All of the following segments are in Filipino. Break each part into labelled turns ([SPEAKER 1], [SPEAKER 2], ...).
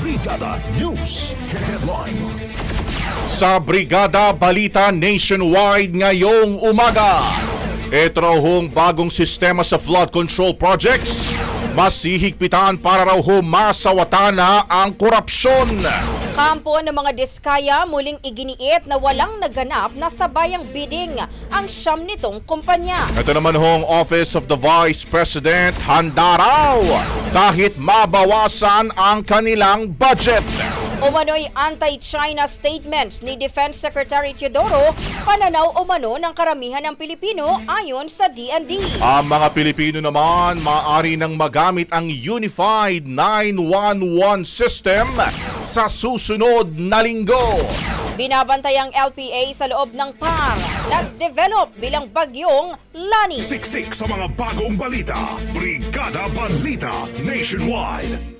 [SPEAKER 1] Brigada News Headlines.
[SPEAKER 2] Sa Brigada Balita Nationwide ngayong umaga. Ito raw hong bagong sistema sa flood control projects. Mas hihigpitan para raw ho masawatan na ang korupsyon.
[SPEAKER 3] Kampo ng mga diskaya muling iginiit na walang naganap na sabayang bidding ang siyam nitong kumpanya.
[SPEAKER 2] Ito naman hong Office of the Vice President handa raw kahit mabawasan ang kanilang budget.
[SPEAKER 3] Umano'y anti-China statements ni Defense Secretary Teodoro, pananaw umano ng karamihan ng Pilipino ayon sa DND.
[SPEAKER 2] Ang mga Pilipino naman maaari nang magamit ang Unified 911 system sa susunod na linggo.
[SPEAKER 3] Binabantay ang LPA sa loob ng PAR, nag-develop bilang bagyong Lani.
[SPEAKER 1] Siksik sa mga bagong balita. Brigada Balita Nationwide.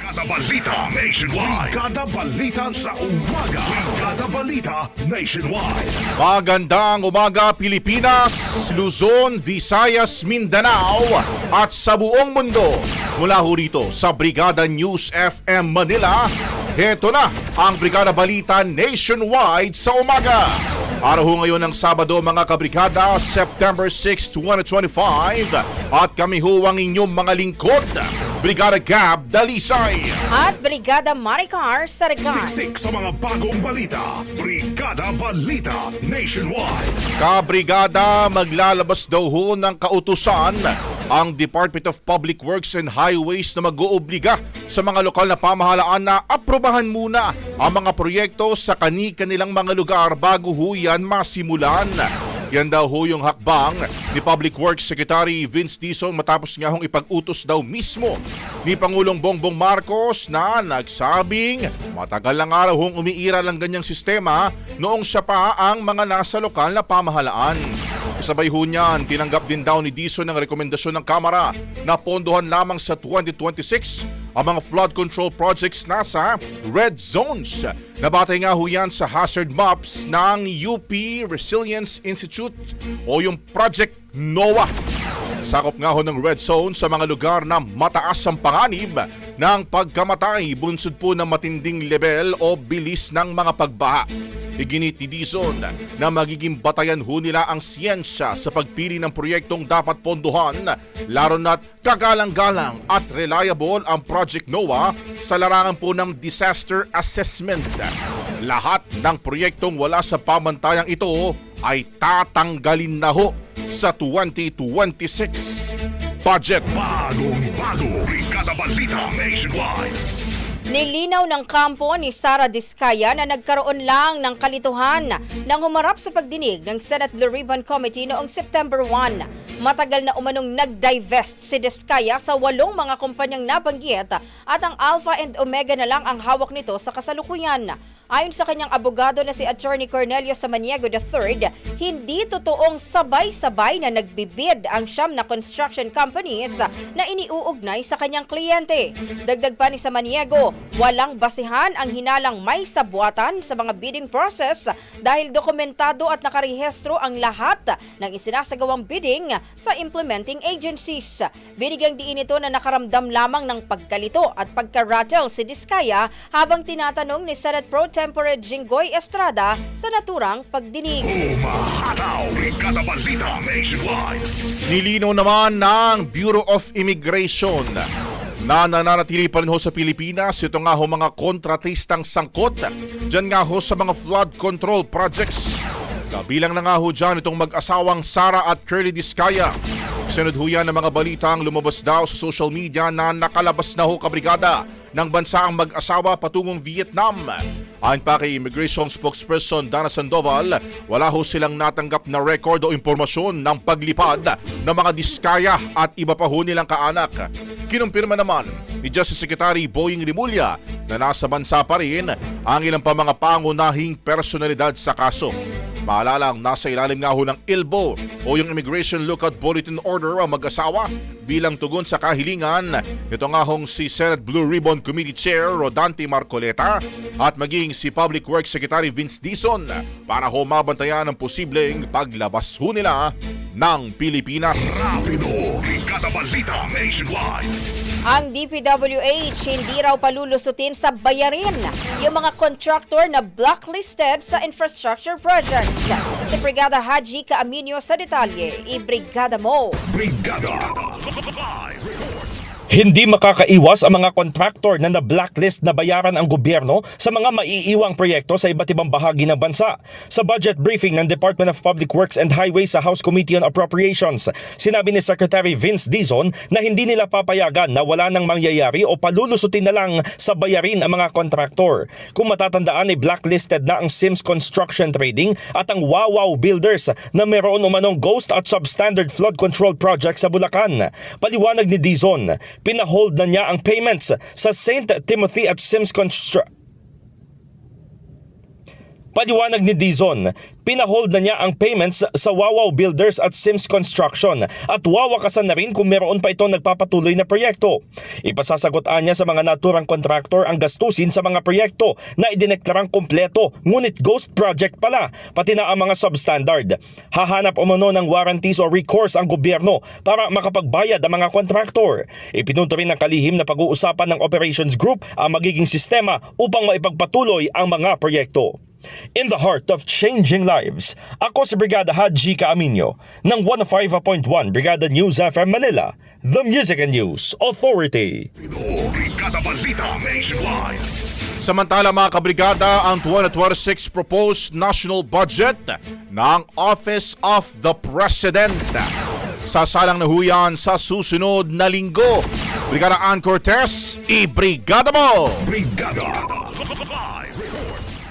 [SPEAKER 1] Brigada Balita Nationwide. Brigada Balita sa umaga. Brigada Balita Nationwide.
[SPEAKER 2] Magandang umaga Pilipinas, Luzon, Visayas, Mindanao at sa buong mundo. Mula ho rito sa Brigada News FM Manila, heto na ang Brigada Balita Nationwide sa umaga. Araw ho ngayon ng Sabado mga kabrigada, September 6, 2025 at kami ho ang inyong mga lingkod, Brigada Gab Dalisay.
[SPEAKER 3] At Brigada Maricar Saragan.
[SPEAKER 1] Siksik sa mga bagong balita. Brigada Balita Nationwide.
[SPEAKER 2] Kabrigada, maglalabas daw ho ng kautusan ang Department of Public Works and Highways na mag-oobliga sa mga lokal na pamahalaan na aprobahan muna ang mga proyekto sa kani-kanilang mga lugar bago ho yan masimulan. Yan daw ho yung hakbang ni Public Works Secretary Vince Dizon matapos nga hong ipag-utos daw mismo ni Pangulong Bongbong Marcos na nagsabing matagal lang araw hong umiiral ang ganyang sistema noong siya pa ang mga nasa lokal na pamahalaan. Kasabay ho niyan, tinanggap din daw ni Dizon ang rekomendasyon ng Kamara na pondohan lamang sa 2026 ang mga flood control projects na sa red zones. Nabatay nga ho yan sa hazard maps ng UP Resilience Institute o yung Project NOAA. Sakop nga ho ng red zone sa mga lugar na mataas ang panganib ng pagkamatay bunsod po ng matinding level o bilis ng mga pagbaha. Iginit ni Dizon na magiging batayan ho nila ang siyensya sa pagpili ng proyektong dapat pondohan laro na't kagalang-galang at reliable ang Project NOAA sa larangan po ng disaster assessment. Lahat ng proyektong wala sa pamantayang ito ay tatanggalin na ho sa 2026 budget.
[SPEAKER 4] Bagong bago. Brigada Balita Nationwide.
[SPEAKER 3] Nilinaw ng kampo ni Sara Diskaya na nagkaroon lang ng kalituhan nang humarap sa pagdinig ng Senate Blue Ribbon Committee noong September 1. Matagal na umanong nag-divest si Diskaya sa walong mga kumpanyang nabanggit at ang Alpha and Omega na lang ang hawak nito sa kasalukuyan. Ayon sa kanyang abogado na si Attorney Cornelio Samaniego III, hindi totoong sabay-sabay na nagbibid ang siyam na construction companies na iniuugnay sa kanyang kliyente. Dagdag pa ni Samaniego, walang basihan ang hinalang may sabwatan sa mga bidding process dahil dokumentado at nakarehistro ang lahat ng isinasagawang bidding sa implementing agencies. Binigyang diin ito na nakaramdam lamang ng pagkalito at pagka-rattle si Diskaya habang tinatanong ni Senate Pro Tempore Jinggoy Estrada sa naturang pagdinig.
[SPEAKER 4] Umahataw. Brigada Balita Nationwide.
[SPEAKER 2] Nilinaw naman ng Bureau of Immigration na nananatili pa rin ho sa Pilipinas. Ito nga ho mga kontratistang sangkot. Diyan nga ho sa mga flood control projects. Kabilang na nga ho dyan itong mag-asawang Sara at Curly Discaya. Sunod ho yan ng mga balitang lumabas daw sa social media na nakalabas na ho kabrigada ng bansa ang mag-asawa patungong Vietnam. Ayon pa kay Immigration Spokesperson Dana Sandoval, wala ho silang natanggap na record o impormasyon ng paglipad ng mga diskaya at iba pa ho nilang kaanak. Kinumpirma naman ni Justice Secretary Boying Rimulya na nasa bansa pa rin ang ilang pa mga pangunahing personalidad sa kaso. Maalala ang nasa ilalim nga ho ng ILBO o yung Immigration Lookout Bulletin Order ang mag-asawa bilang tugon sa kahilingan nito nga hong si Senate Blue Ribbon Committee Chair Rodante Marcoleta at maging si Public Works Secretary Vince Dizon para ho mabantayan ang posibleng paglabas ho nila ng Pilipinas.
[SPEAKER 4] Rapido. Balita Nationwide.
[SPEAKER 3] Ang DPWH hindi raw palulusutin sa bayarin yung mga contractor na blacklisted sa infrastructure projects. Si Brigada Haji Kaaminyo sa detalye, i-brigada mo.
[SPEAKER 4] Brigada. Live report.
[SPEAKER 5] Hindi makakaiwas ang mga kontraktor na na-blacklist na bayaran ang gobyerno sa mga maiiwang proyekto sa iba't ibang bahagi ng bansa. Sa budget briefing ng Department of Public Works and Highways sa House Committee on Appropriations, sinabi ni Secretary Vince Dizon na hindi nila papayagan na wala nang mangyayari o palulusutin na lang sa bayarin ang mga kontraktor. Kung matatandaan ay blacklisted na ang Sims Construction Trading at ang Wawaw Builders na meron umanong ghost at substandard flood control project sa Bulacan. Paliwanag ni Dizon, pinahold na niya ang payments sa St. Timothy at Sims Construction Paliwanag ni Dizon, pinahold na niya ang payments sa Wawaw Builders at Sims Construction at wawakasan na rin kung meron pa itong nagpapatuloy na proyekto. Ipasasagotaan niya sa mga naturang kontraktor ang gastusin sa mga proyekto na idineklarang kumpleto ngunit ghost project pala, pati na ang mga substandard. Hahanap umano ng warranties o recourse ang gobyerno para makapagbayad ang mga kontraktor. Ipinunto rin ng kalihim na pag-uusapan ng operations group ang magiging sistema upang maipagpatuloy ang mga proyekto. In the heart of changing lives, ako si Brigada Haji Kaaminyo ng 105.1 Brigada News FM Manila, the Music and News Authority.
[SPEAKER 4] Brigada Balita Nationwide.
[SPEAKER 2] Samantala mga kabrigada, ang 2026 proposed national budget ng Office of the President. Sasalang na huyan sa susunod na linggo. Brigada Ann Cortez, i-brigada mo!
[SPEAKER 4] Brigada.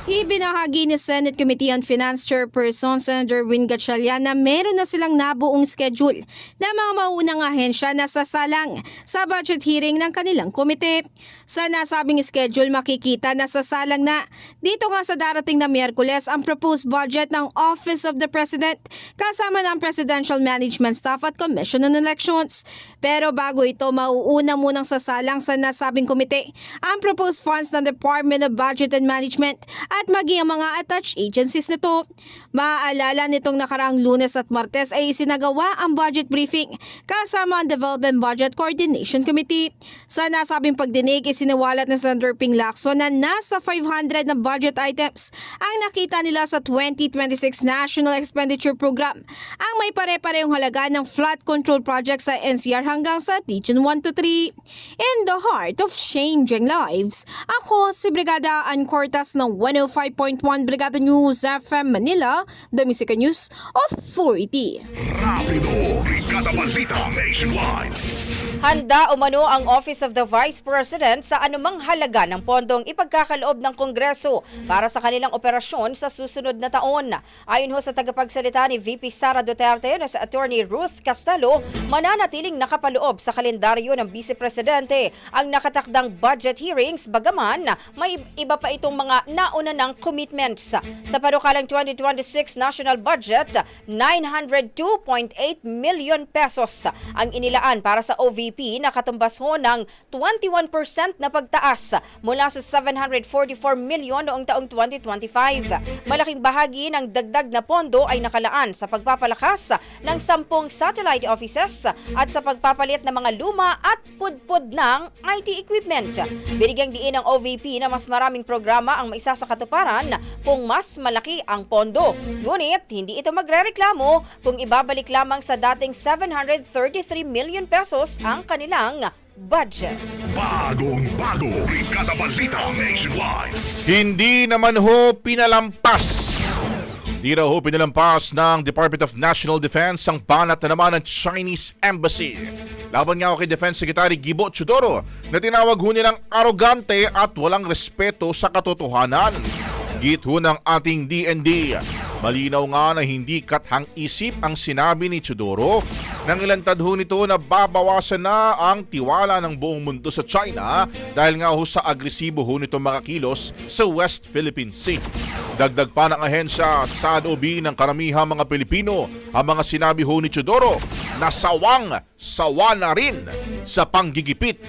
[SPEAKER 6] Ibinahagi ni Senate Committee on Finance Chairperson Senator Win Gatchalian na meron na silang nabuong schedule na mga maunang ahensya na sasalang sa budget hearing ng kanilang komite. Sa nasabing schedule makikita na sasalang na dito nga sa darating na Miyerkules ang proposed budget ng Office of the President kasama ng Presidential Management Staff at Commission on Elections. Pero bago ito mauuna munang sasalang sa nasabing komite ang proposed funds ng Department of Budget and Management at maging ang mga attached agencies nito. Maaalala nitong nakaraang lunes at martes ay isinagawa ang budget briefing kasama ang Development Budget Coordination Committee. Sa nasabing pagdinig, isiniwalat ni Senator Ping Lacson na nasa 500 na budget items ang nakita nila sa 2026 National Expenditure Program ang may pare-parehong halaga ng flood control project sa NCR hanggang sa Region 1 to 3. In the heart of changing lives, ako si Brigada Ann Cortas ng 105.1 Brigada News FM Manila, The Music News Authority.
[SPEAKER 4] Rapido. Brigada Balita Nationwide.
[SPEAKER 3] Handa umano ang Office of the Vice President sa anumang halaga ng pondong ipagkakaloob ng Kongreso para sa kanilang operasyon sa susunod na taon. Ayon ho sa tagapagsalita ni VP Sara Duterte na sa Attorney Ruth Castelo, mananatiling nakapaloob sa kalendaryo ng Vice Presidente ang nakatakdang budget hearings bagaman may iba pa itong mga nauna ng commitments. Sa panukalang 2026 national budget, 902.8 million pesos ang inilaan para sa OVP na katumbas ho ng 21% na pagtaas mula sa 744 million noong taong 2025. Malaking bahagi ng dagdag na pondo ay nakalaan sa pagpapalakas ng 10 satellite offices at sa pagpapalit ng mga luma at pudpud ng IT equipment. Binigyang diin ng OVP na mas maraming programa ang maisa sa katuparan kung mas malaki ang pondo. Ngunit hindi ito magrereklamo kung ibabalik lamang sa dating 733 million pesos ang kanilang budget.
[SPEAKER 4] Bagong bago. Brigada Balita Nationwide.
[SPEAKER 2] Hindi naman ho pinalampas. Di raw ho pinalampas ng Department of National Defense ang banat na naman ng Chinese Embassy. Laban nga kay Defense Secretary Gibo Chudoro na tinawag ho nilang arogante at walang respeto sa katotohanan. Git ho ng ating DND. Malinaw nga na hindi kathang isip ang sinabi ni Chudoro nang ilantad ho nito na babawasan na ang tiwala ng buong mundo sa China dahil nga ho sa agresibo ho nito mga kilos sa West Philippine Sea. Dagdag pa ng ahensya sa OB ng karamihang mga Pilipino ang mga sinabi ho ni Chudoro na sawang sawa na rin sa panggigipit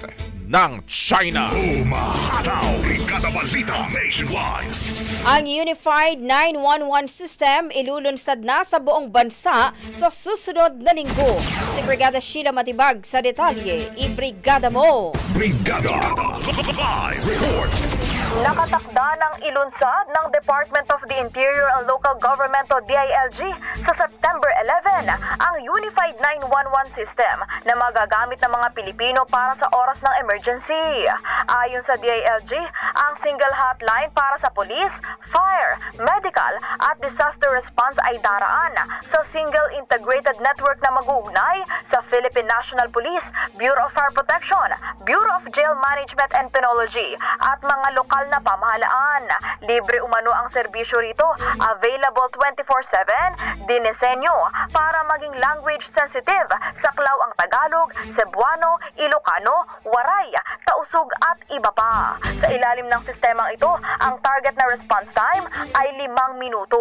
[SPEAKER 2] ng China.
[SPEAKER 4] Umahataw. Brigada Balita Nationwide.
[SPEAKER 3] Ang Unified 911 System ilulunsad na sa buong bansa sa susunod na linggo. Si Brigada Sheila Matibag sa detalye, ibrigada mo!
[SPEAKER 4] Brigada. Live report.
[SPEAKER 7] Nakatakda ng ilunsad ng Department of the Interior and Local Government o DILG sa September 11 ang Unified 911 System na magagamit ng mga Pilipino para sa oras ng emergency. Ayon sa DILG, ang single hotline para sa police, fire, medical at disaster response ay daraan sa single integrated network na mag-uugnay sa Philippine National Police, Bureau of Fire Protection, Bureau of Jail Management and Penology at mga lokal na pamahalaan. Libre umano ang serbisyo rito, available 24-7, dinisenyo para maging language sensitive. Saklaw ang Tagalog, Cebuano, Ilocano, Waray, Tausug at iba pa. Sa ilalim ng sistemang ito, ang target na response time ay limang minuto.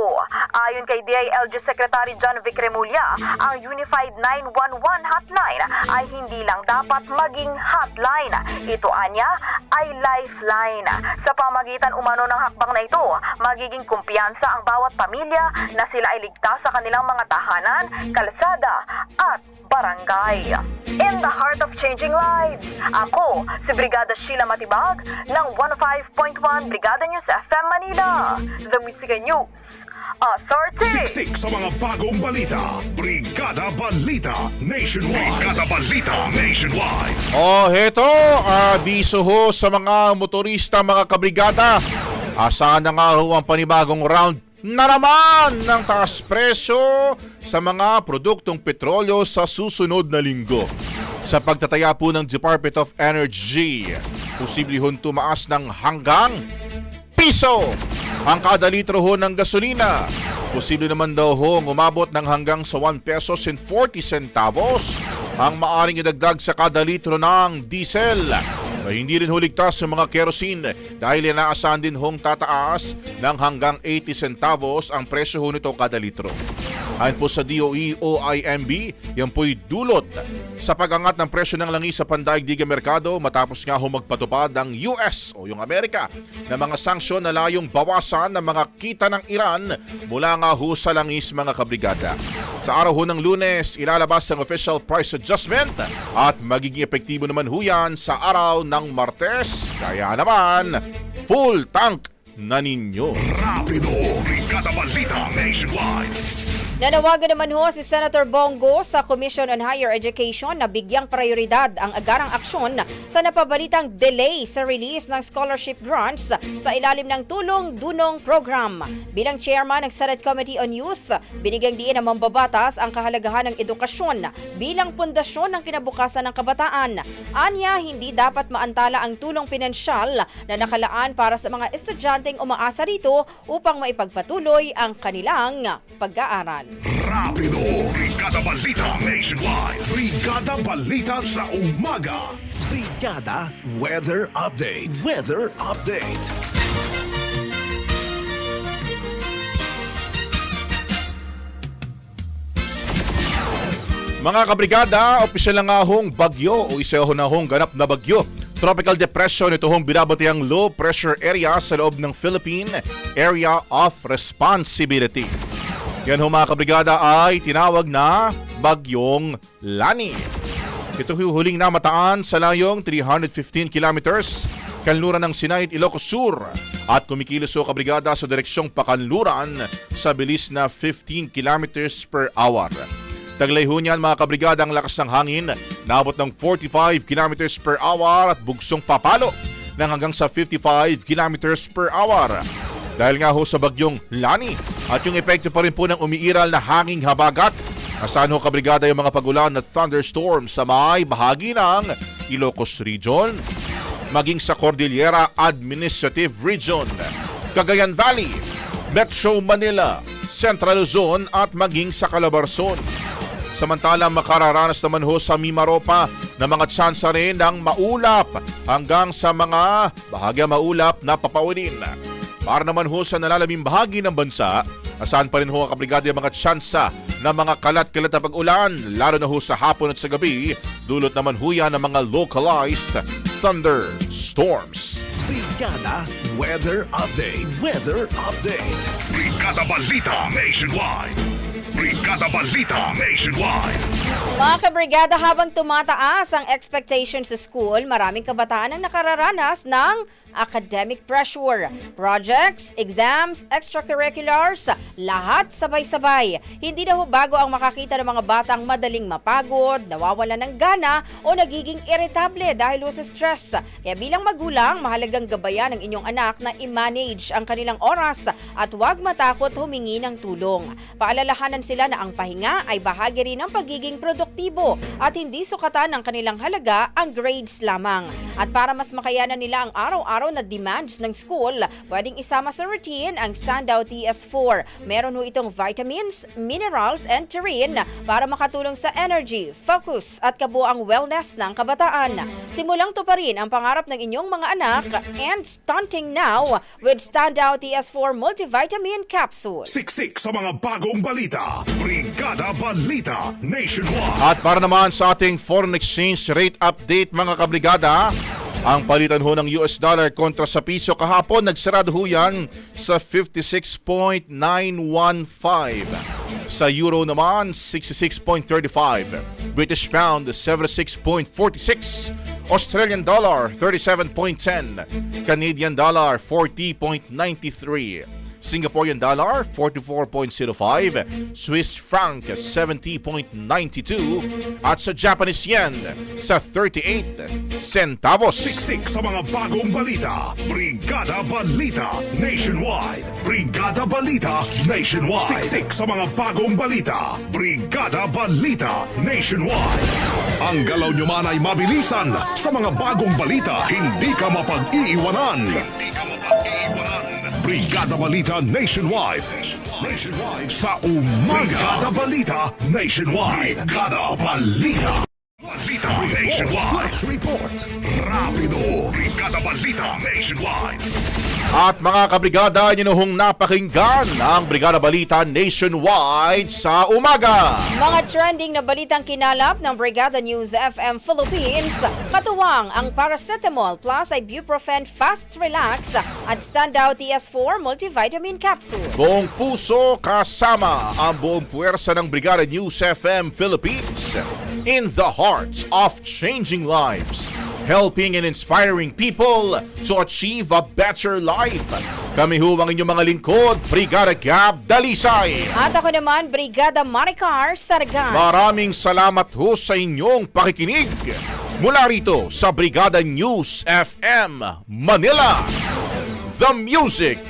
[SPEAKER 7] Ayon kay DILG Secretary John Vic Remulla, ang Unified 911 hotline ay hindi lang dapat maging hotline. Ito anya ay lifeline. Sa pamagitan umano ng hakbang na ito, magiging kumpiyansa ang bawat pamilya na sila ay ligtas sa kanilang mga tahanan, kalsada at barangay. In the heart of changing lives, ako si Brigada Sheila Matibag ng 105.1 Brigada News FM Manila. The Music News. Authority.
[SPEAKER 4] Siksik sa mga bagong balita. Brigada Balita Nationwide. Brigada Balita Nationwide.
[SPEAKER 2] Oh, heto, abiso ho sa mga motorista, mga kabrigada. Asahan na nga ho ang panibagong round na naman ng taas presyo sa mga produktong petrolyo sa susunod na linggo. Sa pagtataya po ng Department of Energy, posible hon tumaas ng hanggang piso ang kada litro ho ng gasolina. Posible naman daw ho umabot ng hanggang sa 1 pesos and 40 centavos ang maaring idagdag sa kada litro ng diesel. Ay hindi rin huligtas sa mga kerosene dahil inaasahan din hong tataas ng hanggang 80 centavos ang presyo ho nito kada litro. Ayon po sa DOE OIMB, yan po'y dulot sa pag-angat ng presyo ng langis sa pandaigdigang merkado matapos nga ho magpatupad ang US o yung Amerika na mga sanksyon na layong bawasan ng mga kita ng Iran mula nga ho sa langis mga kabrigada. Sa araw ho ng lunes, ilalabas ang official price adjustment at magiging epektibo naman ho yan sa araw ng Martes. Kaya naman, full tank na ninyo.
[SPEAKER 4] Rapido! Brigada Balita Nationwide!
[SPEAKER 3] Nanawagan naman ho si Senator Bongo sa Commission on Higher Education na bigyang prioridad ang agarang aksyon sa napabalitang delay sa release ng scholarship grants sa ilalim ng Tulong Dunong Program. Bilang chairman ng Senate Committee on Youth, binigyang diin ng mambabatas ang kahalagahan ng edukasyon bilang pundasyon ng kinabukasan ng kabataan. Anya, hindi dapat maantala ang tulong pinansyal na nakalaan para sa mga estudyanteng umaasa rito upang maipagpatuloy ang kanilang pag-aaral.
[SPEAKER 4] Rapido! Brigada Balita Nationwide! Brigada Balita sa umaga!
[SPEAKER 1] Brigada Weather Update. Weather Update.
[SPEAKER 2] Mga kabrigada, opisyal na nga hong bagyo o isa na hong ganap na bagyo. Tropical depression ito hong binabatiyang low pressure area sa loob ng Philippine Area of Responsibility. Yan ho mga kabrigada ay tinawag na Bagyong Lani. Ito ho huling namataan sa layong 315 kilometers kanluran ng Sinay at Ilocos Sur at kumikilos ho kabrigada sa direksyong pakanluran sa bilis na 15 kilometers per hour. Taglay ho niyan mga kabrigada ang lakas ng hangin na abot ng 45 kilometers per hour at bugsong papalo ng hanggang sa 55 kilometers per hour. Dahil nga ho sa bagyong Lani at yung epekto pa rin po ng umiiral na hanging habagat Asahan ho kabrigada yung mga pagulan at thunderstorm sa may bahagi ng Ilocos Region, maging sa Cordillera Administrative Region, Cagayan Valley, Metro Manila, Central Luzon at maging sa Calabarzon. Samantalang makararanas naman ho sa Mimaropa na mga tsansa rin ng maulap hanggang sa mga bahagya maulap na papawinin. Para naman ho sa nalalaming bahagi ng bansa, asahan pa rin ho ang kabrigada yung mga tsansa ng mga kalat-kalat na pag-ulan, lalo na ho sa hapon at sa gabi, dulot naman ho yan ng mga localized thunderstorms.
[SPEAKER 1] Brigada Weather Update. Weather Update.
[SPEAKER 4] Brigada Balita Nationwide! Brigada Balita Nationwide!
[SPEAKER 3] Mga kabrigada, habang tumataas ang expectations sa school, maraming kabataan ang nakararanas ng academic pressure. Projects, exams, extracurriculars, lahat sabay-sabay. Hindi na ho bago ang makakita ng mga batang madaling mapagod, nawawala ng gana o nagiging irritable dahil sa stress. Kaya bilang magulang, mahalagang gabayan ng inyong anak na i-manage ang kanilang oras at huwag matakot humingi ng tulong. Paalalahanan sila na ang pahinga ay bahagi rin ng pagiging produktibo at hindi sukatan ng kanilang halaga ang grades lamang. At para mas makayanan nila ang araw-araw na demands ng school, pwedeng isama sa routine ang Standout TS4. Meron ho itong vitamins, minerals, and terrain para makatulong sa energy, focus at kabuang wellness ng kabataan. Simulang to pa rin ang pangarap ng inyong mga anak and stunting now with Standout TS4 multivitamin capsule.
[SPEAKER 4] Siksik sa mga bagong balita! Brigada Balita Nationwide!
[SPEAKER 2] At para naman sa ating foreign exchange rate update mga kabrigada, ang palitan ho ng US dollar kontra sa piso kahapon nagsarado ho yan sa 56.915. Sa euro naman, 66.35. British pound, 76.46. Australian dollar, 37.10. Canadian dollar, 40.93. Singaporean dollar 44.05, Swiss franc 70.92 at sa Japanese yen sa 38 centavos.
[SPEAKER 4] Siksik sa mga bagong balita! Brigada Balita Nationwide! Brigada Balita Nationwide! Siksik sa mga bagong balita! Brigada Balita Nationwide! Ang galaw nyo man ay mabilisan sa mga bagong balita, hindi ka mapag-iiwanan! Hindi ka mapag-iiwanan! Brigada Balita Nationwide. Nationwide. Sa umaga. Brigada Balita Nationwide. Brigada Balita. Balita Nationwide.
[SPEAKER 1] Flash report.
[SPEAKER 4] Rapido. Brigada Balita Nationwide.
[SPEAKER 2] At mga kabrigada, ninuhong napakinggan ang Brigada Balita Nationwide sa umaga.
[SPEAKER 3] Mga trending na balitang kinalap ng Brigada News FM Philippines, katuwang ang paracetamol plus ibuprofen fast relax at standout TS4 multivitamin capsule.
[SPEAKER 2] Buong puso kasama ang buong puwersa ng Brigada News FM Philippines in the heart of changing lives, helping and inspiring people to achieve a better life. Kami ho ang inyong mga lingkod, Brigada Gab Dalisay.
[SPEAKER 3] At ako naman, Brigada Maricar Sargan.
[SPEAKER 2] Maraming salamat ho sa inyong pakikinig. Mula rito sa Brigada News FM Manila. The Music